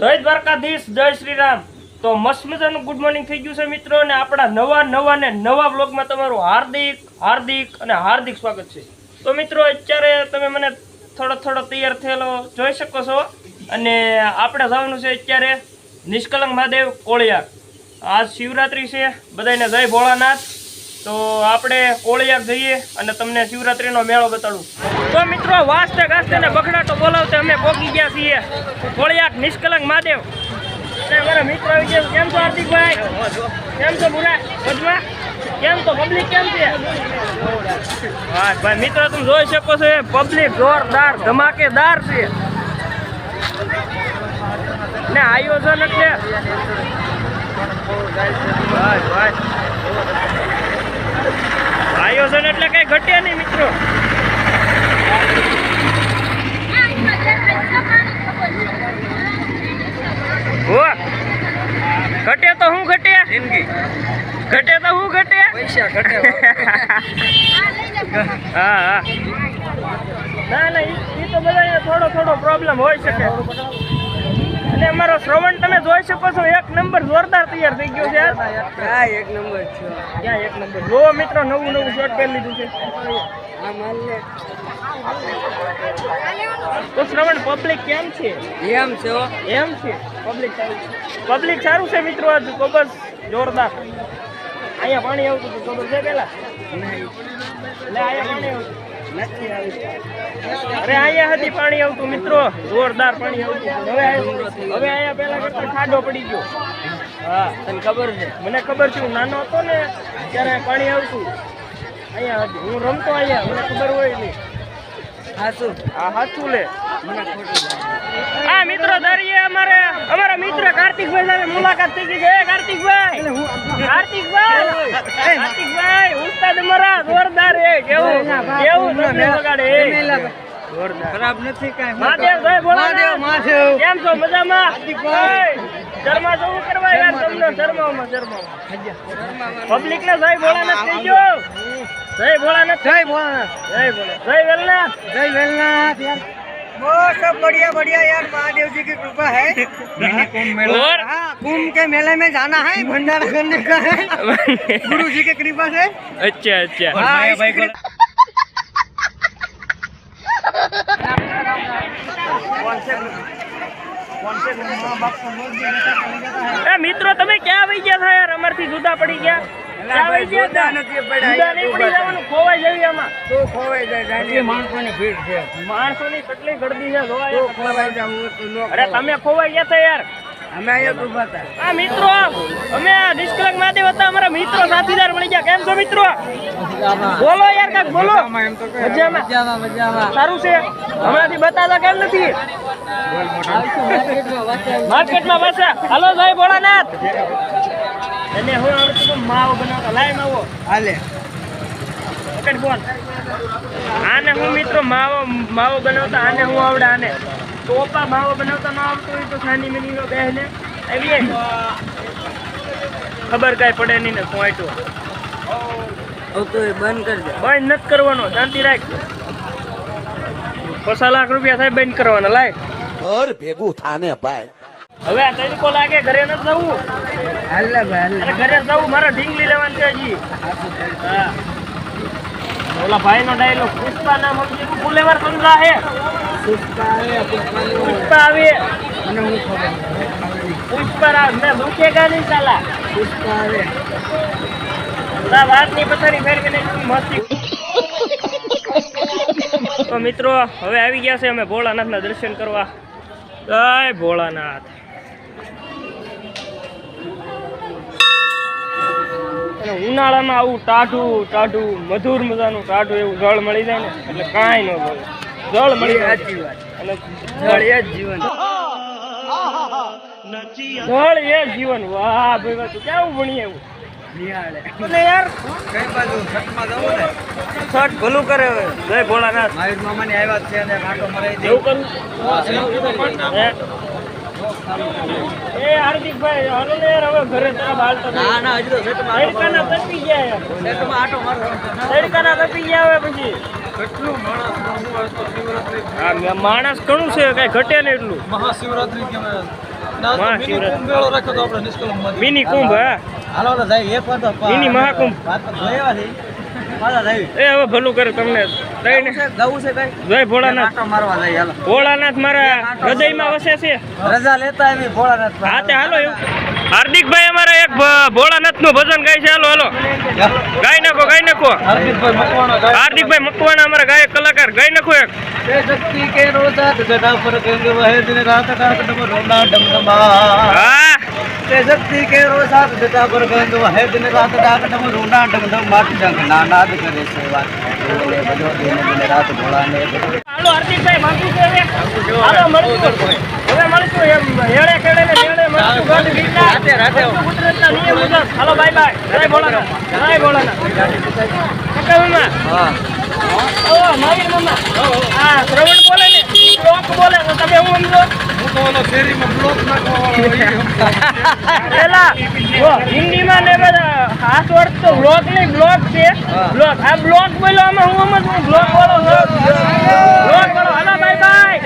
જય દ્વારકાધીશ, જય શ્રી રામ તો મસ્ત મજાનું ગુડ મોર્નિંગ થઈ ગયું છે મિત્રો, અને આપણા નવા નવા ને નવા બ્લોગમાં તમારું હાર્દિક હાર્દિક અને હાર્દિક સ્વાગત છે. તો મિત્રો, અત્યારે તમે મને થોડો થોડો તૈયાર થયેલો જોઈ શકો છો. અને આપણે જવાનું છે અત્યારે નિષ્કલંક મહાદેવ કોળિયાક આજ શિવરાત્રી છે બધાને જય ભોળાનાથ. તો આપણે કોળિયાક જઈએ અને તમને શિવરાત્રીનો મેળો બતાડું. તો મિત્રો, વાસ્તે ગાસ્તે ને બખડાટો બોલાવતે અમે પોકી ગયા છીએ. કોળિયાક નિષ્કલંક મહાદેવ. અમારા મિત્ર આવી ગયા. કેમ છો હાર્દિકભાઈ? કેમ છો બુરા? મજમાં? કેમ તો પબ્લિક કેમ છે? ભાઈ, મિત્રો, તમે જોઈ શકો છો પબ્લિક જોરદાર, ધમાકેદાર છે. ને આયોજન એટલે આયોજન એટલે કઈ ઘટે નહીં, મિત્રો હો ઘટે તો હું ઘટે જિંદગી ઘટે તો હું ઘટે પૈસા ઘટે હા હા. ના ના ઈ તો બધા થોડો થોડો પ્રોબ્લેમ હોઈ શકે. અને અમારો શ્રવણ તમે જોઈ શકો છો એક નંબર જોરદાર તૈયાર થઈ ગયો છે. હા એક નંબર છે. ક્યાં એક નંબર? જો મિત્રો નવું નવું શર્ટ પહેરી લીધું છે. આ તો શ્રવણ પબ્લિક કેમ છે? એમ છે એમ છે? પબ્લિક સારું છે. પબ્લિક સારું છે મિત્રો આજ ખૂબ જ જોરદાર. અહીંયા પાણી આવતું હતું ખબર છે પેલા? અરે અહીંયા હતી પાણી આવતું મિત્રો. જોરદાર પાણી આવતું. હવે હવે અહીંયા પેલા કરતા ખાડો પડી ગયો. હા. તને ખબર છે? મને ખબર છે હું નાનો હતો ને ત્યારે પાણી આવતું. અહીંયા હતું હું રમતો અહીંયા મને ખબર હોય નહીં. હા શું આ સાચું લે હા. મિત્રો દરિયે અમારે અમારા મિત્ર કાર્તિકભાઈ સાથે મુલાકાત થઈ ગઈ છે. કાર્તિકભાઈ! કાર્તિકભાઈ! કાર્તિકભાઈ ઉસ્તાદ પબ્લિક ને જય ભોળાનાથ થઈ જય ભોળાનાથ. જય ભોળાનાથ. જય ભોળા જય વેલનાથ. જય વેલનાથ. યાર वो सब बढ़िया बढ़िया यार महादेव जी की कृपा है और हाँ कुंभ के मेले में जाना है भंडारा करने का है गुरु जी की कृपा से अच्छा अच्छा हाँ, इस कृ- એ મિત્રો તમે ક્યાં આવી ગયા છો યાર અમારથી જુદા પડી ગયા કેટલી ગળદી છે જોવા ખોવાઈ જવું તો નો અરે ખોવાય. તમે ખોવાઈ ગયા હતા યાર. અમે અહીંયા ઊભા હતા. આ મિત્રો અમે આ નિષ્કલંક હતા અમારા મિત્રો સાથીદાર મળી ગયા. કેમ છો મિત્રો? બોલો યાર કાક બોલો? મજામાં મજામાં. સારું છે. હમણાંથી બતાતા કેમ નથી? માર્કેટમાં પાછા. હાલો ભાઈ ભોળાનાથ. એને હું આવડતું તો માવો બનાવતા લાય માવો. હાલે. પકડ બોલ. આને હું મિત્રો માવો માવો બનાવતા આને હું આવડે આને. ટોપા માવો બનાવતા ન આવડતું હોય તો સાની મની નો બહેને. આવીએ. ખબર કાંઈ પડે નહીં ને પોઈન્ટ તો એ બંધ કરી દે. બંધ નથી કરવાનો શાંતિ રાખ. પચાસ લાખ રૂપિયા થાય બંધ કરવાના. લાય. ઘર ભેગું થાને ભાઈ. હવે આ તરીકો લાગે ઘરે નથી જવું. હાલે ભાઈ અરે ઘરે જવું મારે ઢીંગલી લેવાની છે હજી. હા. ઓલા ભાઈ નો ડાયલોગ પુષ્પા નામ હજી તું ફુલેવાર સમજા હે પુષ્પા આવે. મને હું ખબર પુષ્પા રાજ મેં ભૂખેગા નહીં સાલા. પુષ્પા આવે. વાતની પથારી ફેરવીને મસ્તી. તો મિત્રો હવે આવી ગયા છે અમે ભોળાનાથના દર્શન કરવા. જય ભોળાનાથ. અને ઉનાળામાં આવું ટાઢું ટાઢું મધુર મજાનું ટાઢું એવું જળ મળી જાય ને એટલે કાંઈ ન બોલે જળ મળી જાય. અને જળ એ જ જીવન. જળ એ જીવન. વાહ ભાઈ વાહ તું કેવું ભણી એવું નિહાળે. અને યાર. કઈ બાજુ? છઠમાં જવું ને? છઠ ભલું કરે જય ભોળાનાથ. મહાવીર મામાની આવ્યા છે અને માટો મરાઈ એવું કરું? હે? એ હાર્દિકભાઈ હાલો ને યાર હવે ઘરે તરફ હાલતા ના ના હજી તો આટો તડકાના તપી ગયા યાર. છઠમાં આટો મારો તડકાના તપી ગયા હવે પછી. માણસ ઘણું છે કઈ ઘટે ને એટલું. મહાશિવરાત્રી મહાશિવરાત્રી. મિની કુંભ હા. હાલો એક વાર તો મિની મહાકુંભ. એ હવે ભલું કરે તમને. જય ભોળાનાથ. ભોળાનાથ મારા હૃદયમાં વસે છે. રજા લેતા એવી ભોળાનાથ હા તે હાલો હાર્દિકભાઈ અમારે એક ભોળાનાથનું ભજન ગાય છે. હાલો હાલો. ગાઈ નાખો ગાઈ નાખો. હાર્દિકભાઈ મકવાણા ગાય. અમારા ગાયક કલાકાર. ગાઈ નાખો એક. શક્તિ કે રોજા ગદા પર ગંગ વહે દિન રાત રાત ડમ રોના ડમ ડમા હા. તે શક્તિ કે રોજા ગદા પર ગંગ વહે દિન રાત રાત ડમ રોના ડમ ડમા જંગ નાનાદ કરે સેવા રાત ભોળાને હાલો હાર્દિકભાઈ છે હવે હાલો મળશું. હવે મળશું એમ હેળે કેળે ને નેળે મળશું. ગઢ ગીરના રાતે, રાતે. બધું નિયમ મુજબ. હાલો બાય બાય જય કાકા મામા? હા. ઓ મારી મામા. હા શ્રવણ બોલે ને લોક બોલે તો તમે હું સમજો? પેલા જો હિન્દીમાં ને બધા હાથ વર્ડ તો બ્લોક બ્લોક છે. બ્લોક આ બ્લોક બોલો આમાં હું સમજ બ્લોક બોલો બ્લોક બોલો હાલો બાય બાય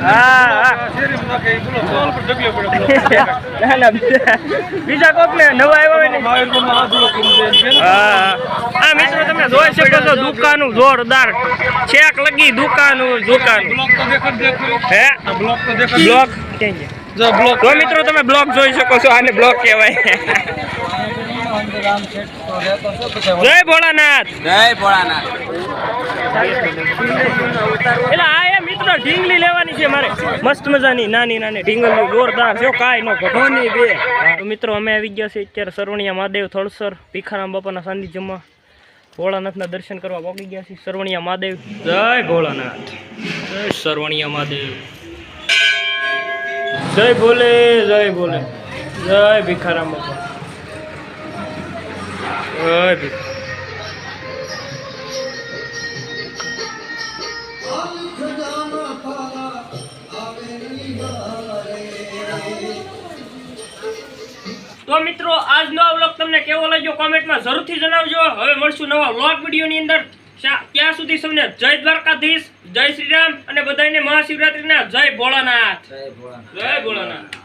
હા હા બીજા કોક ને. નવા મિત્રો તમે જોઈ શકો છો દુકાનું જોરદાર. ચેક લગી દુકાનું હે? બ્લોક? તો મિત્રો તમે બ્લોક જોઈ શકો છો, આને બ્લોક કહેવાય. જય ભોળાનાથ. જય ભોળાનાથ. એટલે આ એ મિત્રો ઢીંગલી લેવાની છે મારે. મસ્ત મજાની નાની નાની ઢીંગલી જોરદાર જો કાંઈ નો ઘટોની બે. તો મિત્રો અમે આવી ગયા છે અત્યારે સરવણિયા મહાદેવ થળસર ભીખારામ બાપાના સાનિધ્યમાં. ભોળાનાથના દર્શન કરવા પહોંચી ગયા છીએ. સરવણિયા મહાદેવ. જય ભોળાનાથ. જય સરવણિયા મહાદેવ. જય ભોલે જય ભોલે. જય ભીખારામ બાપા. ભીખ તો મિત્રો આજનો વ્લોગ તમને કેવો લાગ્યો? કોમેન્ટમાં જરૂરથી જણાવજો. હવે મળશું નવા વ્લોગ વિડીયોની અંદર. ત્યાં સુધી સૌને જય દ્વારકાધીશ જય શ્રી રામ અને બધાને મહાશિવરાત્રીના જય ભોળાનાથ. જય ભોળાનાથ. જય ભોળાનાથ.